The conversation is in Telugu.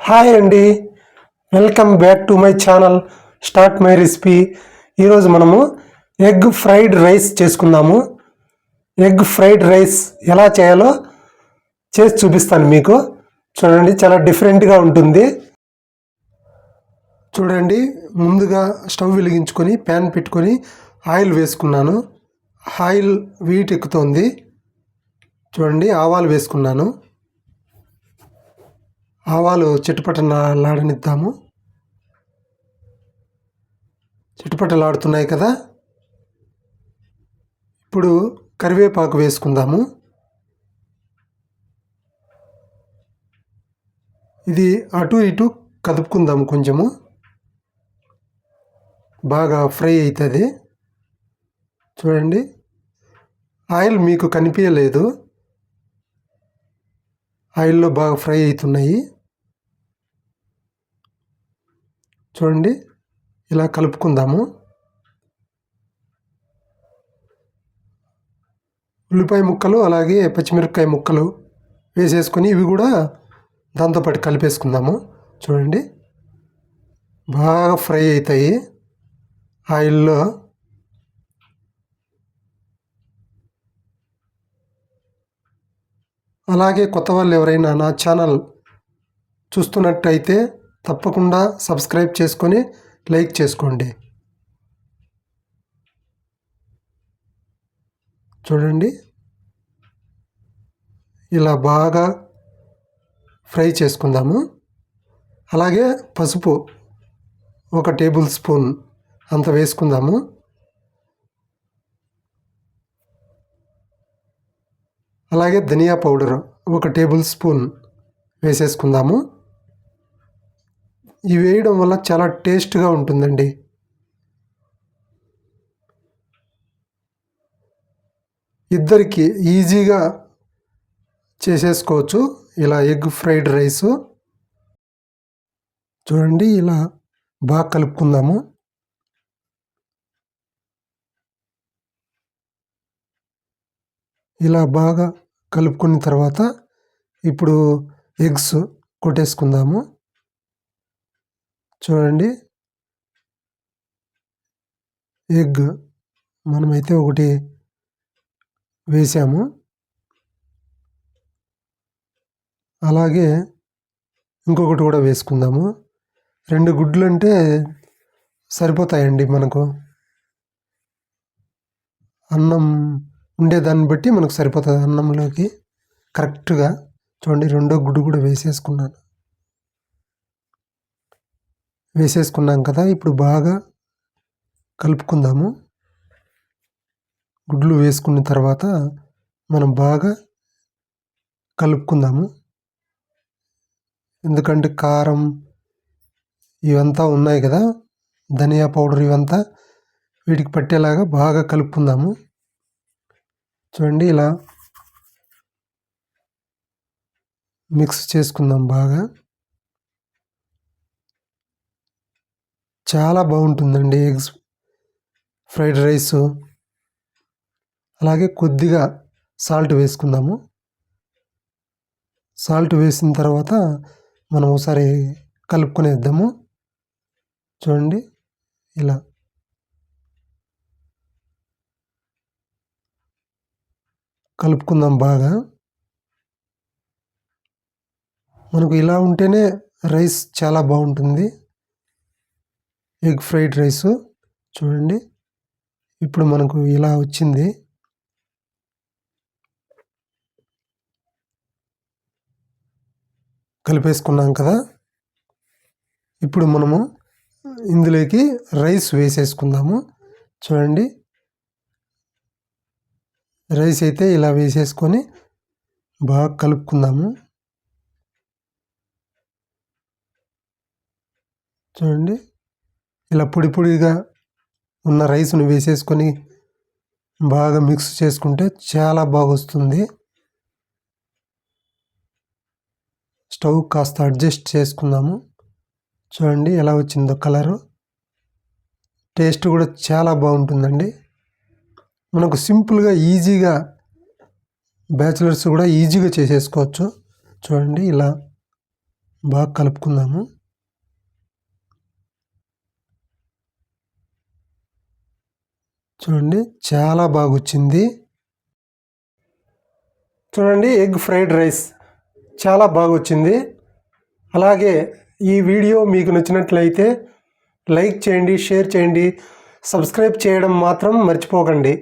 హాయ్ అండి. Welcome back to my channel start my recipe. ఈరోజు మనము ఎగ్ ఫ్రైడ్ రైస్ చేసుకుందాము. ఎగ్ ఫ్రైడ్ రైస్ ఎలా చేయాలో చేసి చూపిస్తాను మీకు. చూడండి చాలా డిఫరెంట్గా ఉంటుంది. చూడండి ముందుగా స్టవ్ వెలిగించుకొని ప్యాన్ పెట్టుకొని ఆయిల్ వేసుకున్నాను. ఆయిల్ వీట్ ఎక్కుతోంది చూడండి ఆవాలు వేసుకున్నాను. ఆవాలు చిటపటలాడనిద్దాము. చిటపటలాడుతున్నాయి కదా. ఇప్పుడు కరివేపాకు వేసుకుందాము. ఇది అటు ఇటు కదుపుకుందాము కొంచెము. బాగా ఫ్రై అవుతుంది చూడండి. ఆయిల్ మీకు కనిపించలేదు. ఆయిల్లో బాగా ఫ్రై అవుతున్నాయి. చూడండి ఇలా కలుపుకుందాము. ఉల్లిపాయ ముక్కలు అలాగే పచ్చిమిరపకాయ ముక్కలు వేసేసుకొని ఇవి కూడా దాంతోపాటు కలిపేసుకుందాము. చూడండి బాగా ఫ్రై అవుతాయి ఆయిల్లో. అలాగే కొత్త వాళ్ళు ఎవరైనా నా ఛానల్ చూస్తున్నట్టయితే తప్పకుండా సబ్స్క్రైబ్ చేసుకొని లైక్ చేసుకోండి. చూడండి. ఇలా బాగా ఫ్రై చేసుకుందాము. అలాగే పసుపు ఒక టేబుల్ స్పూన్ అంత వేసుకుందాము. అలాగే ధనియా పౌడర్ ఒక టేబుల్ స్పూన్ వేసేసుకుందాము. ఇవి వేయడం వల్ల చాలా టేస్ట్గా ఉంటుందండి. ఇద్దరికి ఈజీగా చేసేసుకోవచ్చు. ఇలా ఎగ్ ఫ్రైడ్ రైస్. చూడండి ఇలా బాగా కలుపుకుందాము. ఇలా బాగా కలుపుకున్న తర్వాత ఇప్పుడు ఎగ్స్ కొట్టేసుకుందాము. చూడండి. ఎగ్ మనమైతే ఒకటి వేసాము. అలాగే ఇంకొకటి కూడా వేసుకుందాము. రెండు గుడ్లు అంటే సరిపోతాయండి మనకు. అన్నం ఉండేదాన్ని బట్టి మనకు సరిపోతుంది అన్నంలోకి. కరెక్ట్గా చూడండి రెండో గుడ్డు కూడా వేసేసుకున్నాను. వేసేసుకున్నాం కదా ఇప్పుడు బాగా కలుపుకుందాము. గుడ్లు వేసుకున్న తర్వాత మనం బాగా కలుపుకుందాము. ఎందుకంటే కారం ఇవంతా ఉన్నాయి కదా ధనియా పౌడర్ ఇవంతా వీటికి పట్టేలాగా బాగా కలుపుకుందాము. చూడండి ఇలా మిక్స్ చేసుకుందాం బాగా. చాలా బాగుంటుందండి ఎగ్స్ ఫ్రైడ్ రైస్. అలాగే కొద్దిగా సాల్ట్ వేసుకుందాము. సాల్ట్ వేసిన తర్వాత మనం ఒకసారి కలుపుకునేద్దాము. చూడండి ఇలా. కలుపుకుందాం బాగా. మనకు ఇలా ఉంటేనే రైస్ చాలా బాగుంటుంది. Egg fried rice. చూడండి. ఇప్పుడు మనకు ఇలా వచ్చింది. కలిపేసుకున్నాం కదా. ఇప్పుడు మనము ఇందులోకి రైస్ వేసేసుకుందాము. చూడండి. రైస్ అయితే ఇలా వేసేసుకొని బాగా కలుపుకుందాము. చూడండి. ఇలా పొడి పొడిగా ఉన్న రైస్ను వేసేసుకొని బాగా మిక్స్ చేసుకుంటే చాలా బాగా వస్తుంది స్టవ్ కాస్త అడ్జస్ట్ చేసుకుందాము. చూడండి ఎలా వచ్చిందో కలరు. టేస్ట్ కూడా చాలా బాగుంటుందండి. మనకు సింపుల్గా ఈజీగా బ్యాచిలర్స్ కూడా ఈజీగా చేసేసుకోవచ్చు. చూడండి ఇలా బాగా కలుపుకుందాము. చూడండి చాలా బాగా వచ్చింది చూడండి ఎగ్ ఫ్రైడ్ రైస్ చాలా బాగా వచ్చింది అలాగే ఈ వీడియో మీకు నచ్చినట్లయితే లైక్ చేయండి షేర్ చేయండి సబ్స్క్రైబ్ చేయడం మాత్రం మర్చిపోకండి.